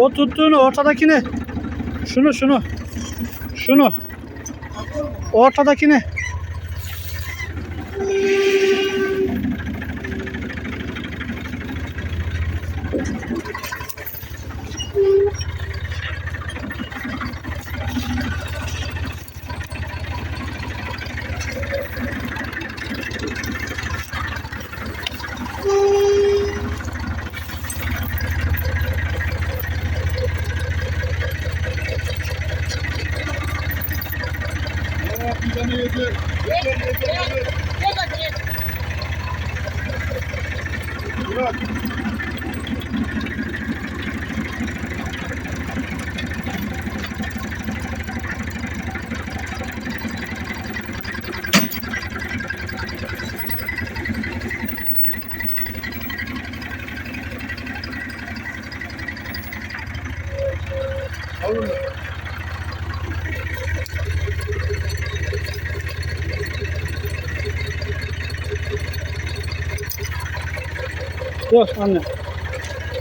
O tuttuğunu ortadakini. Şunu şunu. Şunu. Ortadakini. Olur. Dur anne.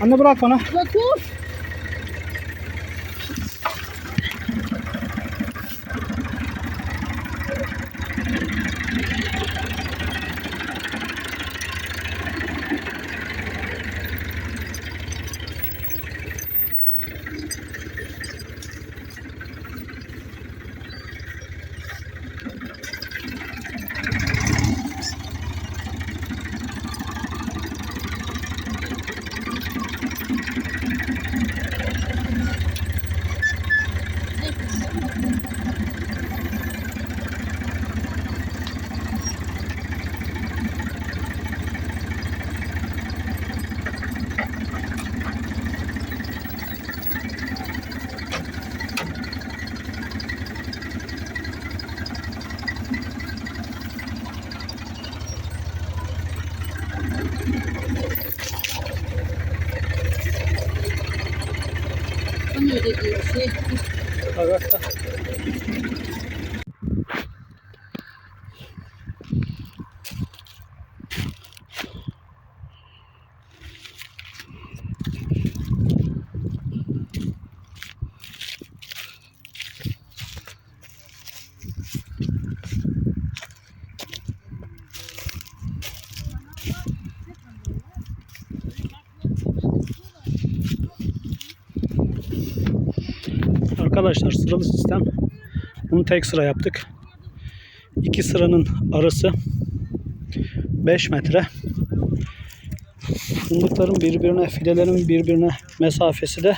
Anne bırak bana. Dur. Hani öyle diyor şey. Evet. Arkadaşlar sıralı sistem. Bunu tek sıra yaptık. İki sıranın arası 5 metre. Fındıkların birbirine, fidelerin birbirine mesafesi de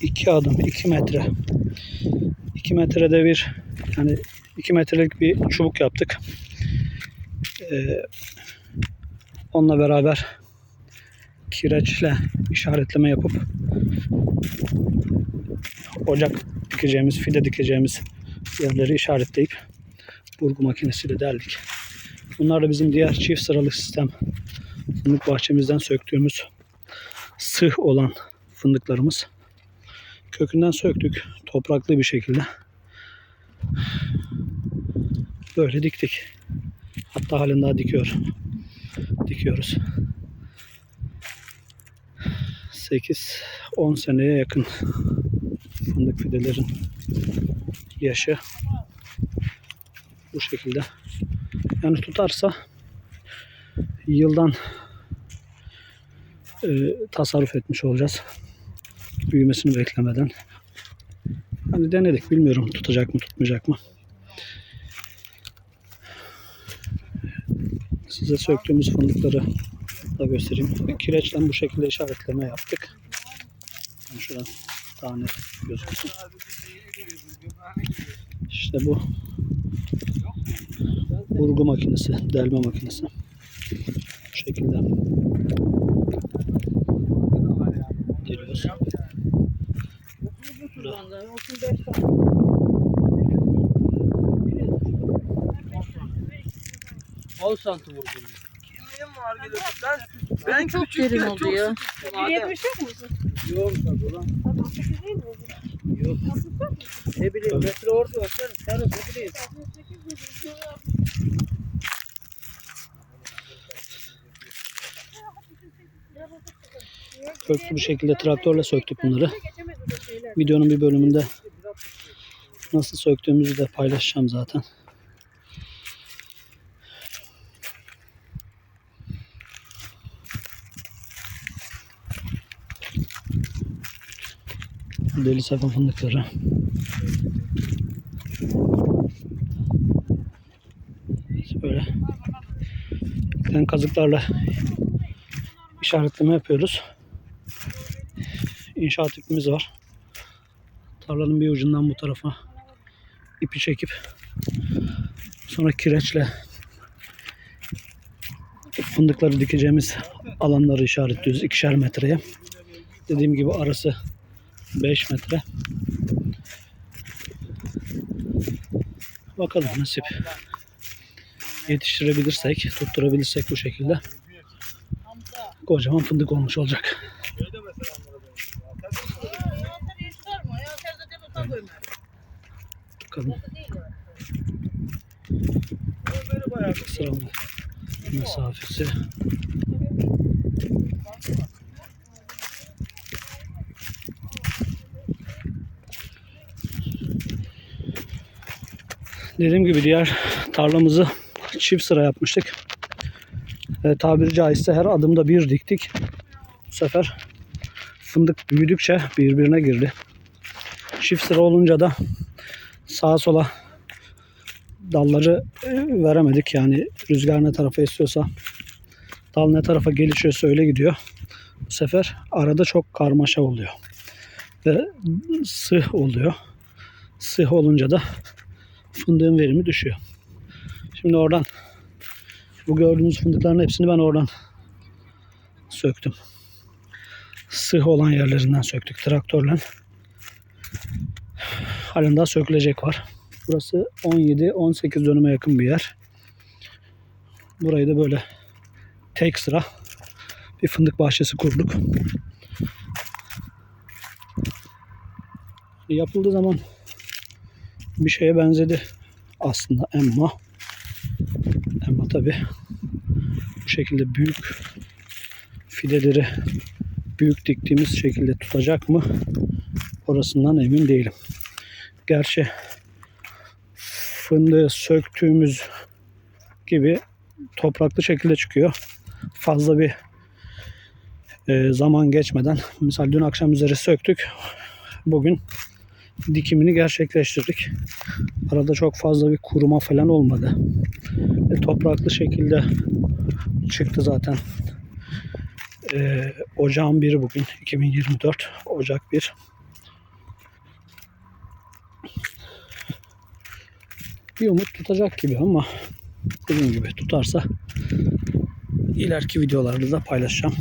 2 adım, 2 metre. 2 metrede bir yani 2 metrelik bir çubuk yaptık. Ee, onunla beraber kireçle işaretleme yapıp ocak dikeceğimiz, fide dikeceğimiz yerleri işaretleyip burgu makinesiyle deldik. Bunlar da bizim diğer çift sıralı sistem fındık bahçemizden söktüğümüz sığ olan fındıklarımız. Kökünden söktük topraklı bir şekilde. Böyle diktik. Hatta halen daha dikiyor. Dikiyoruz. 8-10 seneye yakın fındık fidelerin yaşı bu şekilde. Yani tutarsa yıldan e, tasarruf etmiş olacağız. Büyümesini beklemeden. Hani denedik bilmiyorum tutacak mı tutmayacak mı. Size söktüğümüz fındıkları da göstereyim. Kireçle bu şekilde işaretleme yaptık. Ben şuradan daha net gözüksün. İşte bu vurgu makinesi, delme makinesi. Bu şekilde deliyoruz. Vallahi 35 tane. On santim vurdum. Kimliğim var geliyor. Ben, ben Çok derin oldu ya. Madem- 70 yok tabii lan. 68 değil mi? Yok. Ne bileyim metre orada var. Sen, sen ne bileyim. 68 değil. Köklü bir şekilde traktörle söktük bunları. Videonun bir bölümünde nasıl söktüğümüzü de paylaşacağım zaten. Deli sakın fındıkları. Böyle ben kazıklarla işaretleme yapıyoruz. İnşaat ipimiz var. Tarlanın bir ucundan bu tarafa ipi çekip sonra kireçle fındıkları dikeceğimiz alanları işaretliyoruz ikişer metreye. Dediğim gibi arası 5 metre. Bakalım nasip. Yetiştirebilirsek, tutturabilirsek bu şekilde kocaman fındık olmuş olacak. Bakalım. Sıra mesafesi. Dediğim gibi diğer tarlamızı çift sıra yapmıştık. E, tabiri caizse her adımda bir diktik. Bu sefer fındık büyüdükçe birbirine girdi. Çift sıra olunca da sağa sola dalları e, veremedik. Yani rüzgar ne tarafa esiyorsa dal ne tarafa gelişiyorsa öyle gidiyor. Bu sefer arada çok karmaşa oluyor. Ve sığ oluyor. Sığ olunca da fındığın verimi düşüyor. Şimdi oradan bu gördüğünüz fındıkların hepsini ben oradan söktüm. Sığ olan yerlerinden söktük traktörle. Halen daha sökülecek var. Burası 17-18 dönüme yakın bir yer. Burayı da böyle tek sıra bir fındık bahçesi kurduk. Yapıldığı zaman bir şeye benzedi aslında ama ama tabi bu şekilde büyük fideleri büyük diktiğimiz şekilde tutacak mı orasından emin değilim. Gerçi fındığı söktüğümüz gibi topraklı şekilde çıkıyor. Fazla bir e, zaman geçmeden mesela dün akşam üzeri söktük. Bugün dikimini gerçekleştirdik. Arada çok fazla bir kuruma falan olmadı. E, topraklı şekilde çıktı zaten. E, ocağın biri bugün 2024 Ocak 1. Bir umut tutacak gibi ama dediğim gibi tutarsa ileriki videolarda da paylaşacağım.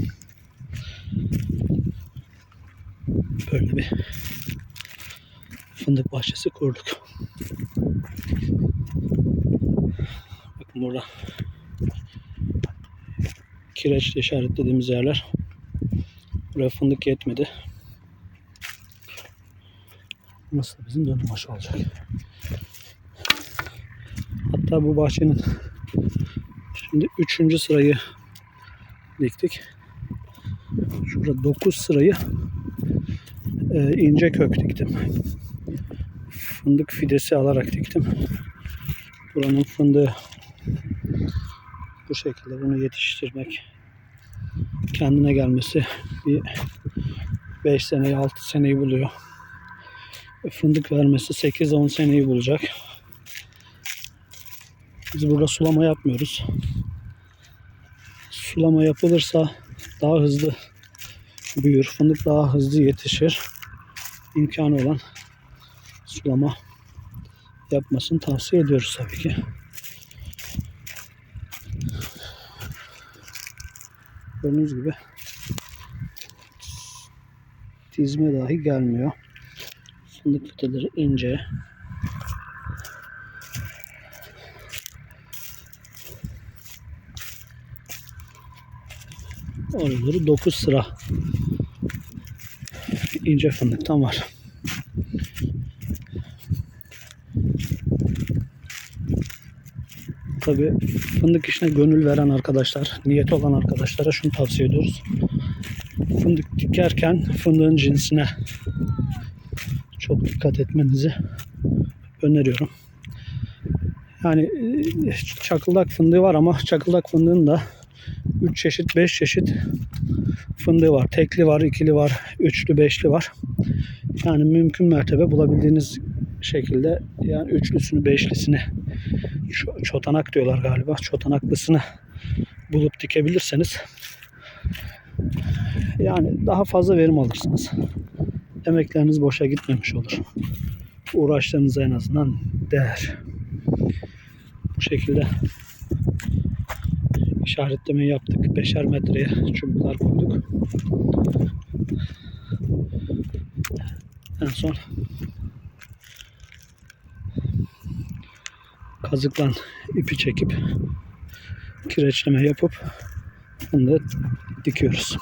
Böyle bir fındık bahçesi kurduk. Bakın burada kireçle işaretlediğimiz yerler. Buraya fındık yetmedi. Burası da bizim dönüm başı olacak. Hatta bu bahçenin şimdi üçüncü sırayı diktik. Şurada dokuz sırayı e, ince kök diktim. Fındık fidesi alarak diktim. Buranın fındığı bu şekilde bunu yetiştirmek kendine gelmesi bir 5 seneyi 6 seneyi buluyor. E, Fındık vermesi 8-10 seneyi bulacak. Biz burada sulama yapmıyoruz. Sulama yapılırsa daha hızlı büyür. Fındık daha hızlı yetişir. İmkanı olan sulama yapmasını tavsiye ediyoruz tabii ki. Gördüğünüz gibi dizme dahi gelmiyor. Fındık fiteleri ince. Oraları 9 sıra ince fındıktan var. Tabii fındık işine gönül veren arkadaşlar, niyeti olan arkadaşlara şunu tavsiye ediyoruz. fındık dikerken fındığın cinsine çok dikkat etmenizi öneriyorum. Yani e, çakıldak fındığı var ama çakıldak fındığın da 3 çeşit 5 çeşit fındığı var. Tekli var, ikili var, üçlü, beşli var. Yani mümkün mertebe bulabildiğiniz şekilde yani üçlüsünü, beşlisini çotanak diyorlar galiba. Çotanaklısını bulup dikebilirseniz yani daha fazla verim alırsınız. Emekleriniz boşa gitmemiş olur. Uğraşlarınıza en azından değer. Bu şekilde işaretlemeyi yaptık. Beşer metreye çubuklar koyduk. En son kazıkla ipi çekip kireçleme yapıp fındığı dikiyoruz.